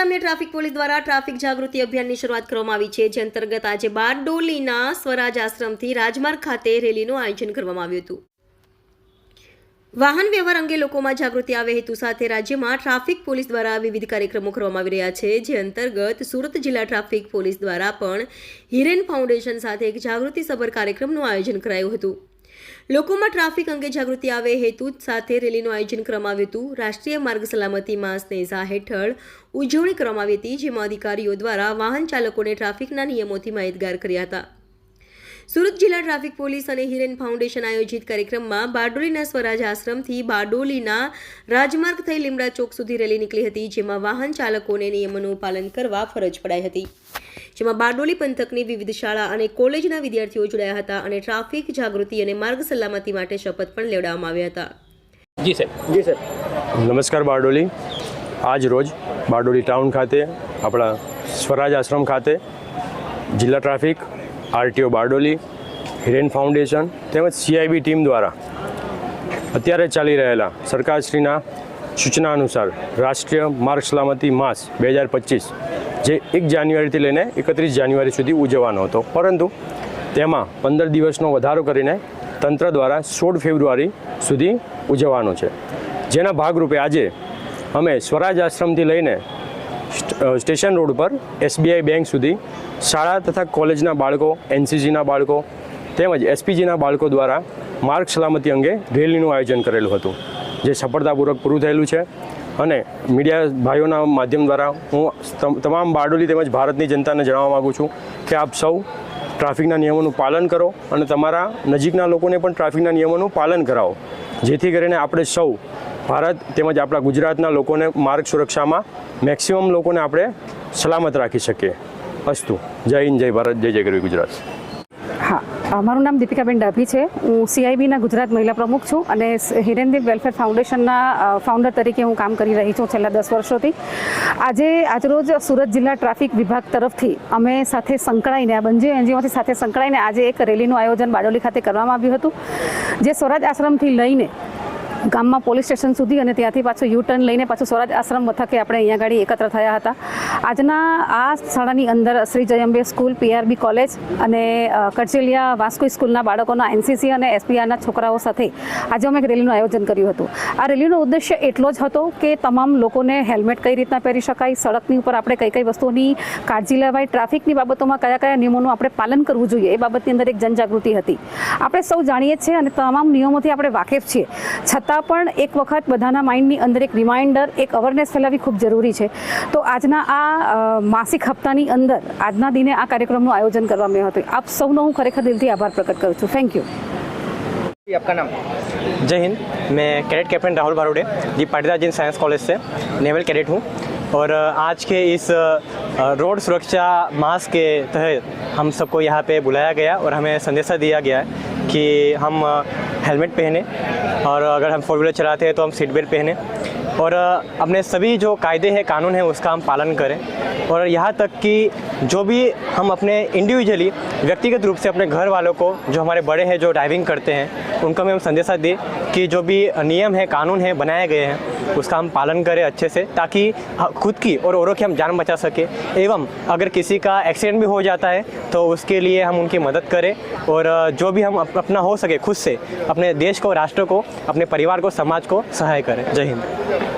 Traffic police દ્વારા traffic જાગૃતિ અભિયાનની શરૂઆત કરવામાં આવી છે, જે અંતર્ગત આજે બારડોલીના સ્વરાજ આશ્રમથી રાજમાર્ગ ખાતે રેલીનું આયોજન કરવામાં આવ્યું હતું. વાહન વ્યવહાર અંગે લોકોમાં જાગૃતિ આવે હેતુ સાથે રાજ્યમાં ટ્રાફિક પોલીસ દ્વારા વિવિધ કાર્યક્રમો કરવામાં આવી રહ્યા છે, જે અંતર્ગત સુરત જિલ્લા ટ્રાફિક પોલીસ દ્વારા પણ હિરેન ફાઉન્ડેશન સાથે એક જાગૃતિસભર કાર્યક્રમનું આયોજન કરાયું હતું. લોકોમાં ટ્રાફિક અંગે જાગૃતિ આવે હેતુ સાથે રેલીનું આયોજન કરવામાં આવ્યું હતું. રાષ્ટ્રીય માર્ગ સલામતી માસને ઝા હેઠળ ઉજવણી કરવામાં આવી હતી, જેમાં અધિકારીઓ દ્વારા વાહન ચાલકોને ટ્રાફિકના નિયમોથી માહિતગાર કર્યા હતા. સુરત જિલ્લા ટ્રાફિક પોલીસ અને હિરેન ફાઉન્ડેશન આયોજિત કાર્યક્રમમાં બારડોલીના સ્વરાજ આશ્રમથી બારડોલીના રાજમાર્ગ થઈ લીમડા ચોક સુધી રેલી નીકળી હતી, જેમાં વાહન ચાલકોને નિયમોનું પાલન કરવા ફરજ પડાઈ હતી. જેમાં બારડોલી પંથકની વિવિધ શાળા અને કોલેજના વિદ્યાર્થીઓ જોડાયા હતા અને ટ્રાફિક જાગૃતિ અને માર્ગ સલામતી માટે શપથ પણ લેવડાવવામાં આવ્યા હતા. જી સર. જી સર. નમસ્કાર બારડોલી. આજ રોજ બારડોલી ટાઉન ખાતે આપણા સ્વરાજ આશ્રમ ખાતે જિલ્લા traffic RTO Bardoli Hiren foundation તેમજ સીઆઈબી ટીમ દ્વારા અત્યારે ચાલી રહેલા સરકારશ્રીના સૂચના અનુસાર રાષ્ટ્રીય માર્ગ સલામતી માસ બે હજાર પચીસ જે એક જાન્યુઆરીથી લઈને એકત્રીસ જાન્યુઆરી સુધી ઉજવવાનો હતો. પરંતુ તેમાં પંદર દિવસનો વધારો કરીને તંત્ર દ્વારા સોળ ફેબ્રુઆરી સુધી ઉજવવાનો છે. જેના ભાગરૂપે આજે અમે સ્વરાજ આશ્રમથી લઈને સ્ટેશન રોડ પર એસબીઆઈ બેંક સુધી શાળા તથા કોલેજના બાળકો, એનસીસીના બાળકો તેમજ એસપીજીના બાળકો દ્વારા માર્ગ સલામતી અંગે રેલીનું આયોજન કરેલું હતું, જે સફળતાપૂર્વક પૂરું થયેલું છે. અને મીડિયા ભાઈઓના માધ્યમ દ્વારા હું તમ- તમામ બારડોલી તેમજ ભારતની જનતાને જણાવવા માગું છું કે આપ સૌ ટ્રાફિકના નિયમોનું પાલન કરો અને તમારા નજીકના લોકોને પણ ટ્રાફિકના નિયમોનું પાલન કરાવો. જેથી કરીને આપણે સૌ ભારત તેમજ આપણા ગુજરાતના લોકોને માર્ગ સુરક્ષામાં મેક્સિમમ લોકોને આપણે સલામત રાખી શકીએ. અસ્તુ. જય હિન્દ, જય ભારત, જય જય ગરવી ગુજરાત. મારું નામ દીપિકાબેન ડાભી છે. હું સીઆઈબીના ગુજરાત મહિલા પ્રમુખ છું અને હિરેનદીપ વેલફેર ફાઉન્ડેશનના ફાઉન્ડર તરીકે હું કામ કરી રહી છું છેલ્લા દસ વર્ષોથી. આજે, આજરોજ સુરત જિલ્લા ટ્રાફિક વિભાગ તરફથી અમે સાથે સંકળાઈને, આ બંને એનજીઓથી સાથે સંકળાઈને આજે એક રેલીનું આયોજન બારડોલી ખાતે કરવામાં આવ્યું હતું, જે સ્વરાજ આશ્રમથી લઈને ગામમાં પોલીસ સ્ટેશન સુધી અને ત્યાંથી પાછું યુ ટર્ન લઈને પાછું સ્વરાજ આશ્રમ મથકે આપણે અહીંયા ગાડી એકત્ર થયા હતા. આજના આ શાળાની અંદર Shri Jayambe school, PRB college અને કરચેલિયા વાસ્કો સ્કૂલના બાળકોના એનસીસી અને એસપીઆરના છોકરાઓ સાથે આજે અમે એક રેલીનું આયોજન કર્યું હતું. આ રેલીનો ઉદ્દેશ્ય એટલો જ હતો કે તમામ લોકોને હેલ્મેટ કઈ રીતના પહેરી શકાય સડકની ઉપર આપણે કઈ કઈ વસ્તુઓની કાળજી લેવાય, ટ્રાફિકની બાબતોમાં કયા કયા નિયમોનું આપણે પાલન કરવું જોઈએ એ બાબતની અંદર એક જનજાગૃતિ હતી. આપણે સૌ જાણીએ છીએ અને તમામ નિયમોથી આપણે વાકેફ છીએ. છતાં પણ એક વખત બધાના માઇન્ડની અંદર એક રિમાઇન્ડર, એક અવેરનેસ ફેલાવવી ખૂબ જરૂરી છે. તો આજના આ અ, માસિક હપ્તાની અંદર આજના દિને આ કાર્યક્રમનું આયોજન કરવામાં આવ્યું હતું આપ સૌનો હું ખરેખર દિલથી આભાર પ્રકટ કરું છું થેન્ક યુ जी आपका नाम जय हिंद मैं कैडेट कैप्टन राहुल बारोडे जी पाटीदार जिन साइंस कॉलेज से नेवल कैडेट हूँ और अ, आज के इस अ, रोड सुरक्षा मास के तहत हम सबको यहाँ पे बुलाया गया और हमें संदेशा दिया गया है कि हम अ, हेलमेट पहने और अगर हम फोर व्हीलर चलाते हैं तो हम सीट बेल्ट पहने और अपने सभी जो कायदे हैं, कानून हैं, उसका हम पालन करें। और यहाँ तक कि जो भी हम अपने इंडिविजुअली व्यक्तिगत रूप से अपने घर वालों को, जो हमारे बड़े हैं, जो ड्राइविंग करते हैं, उनको भी हम संदेशा दें कि जो भी नियम है, कानून है, बनाए गए हैं उसका हम पालन करें अच्छे से, ताकि खुद की और औरों की हम जान बचा सके। एवं अगर किसी का एक्सीडेंट भी हो जाता है तो उसके लिए हम उनकी मदद करें और जो भी हम अपना हो सके खुद से, अपने देश को, राष्ट्र को, अपने परिवार को, समाज को सहाय करें। जय हिंद।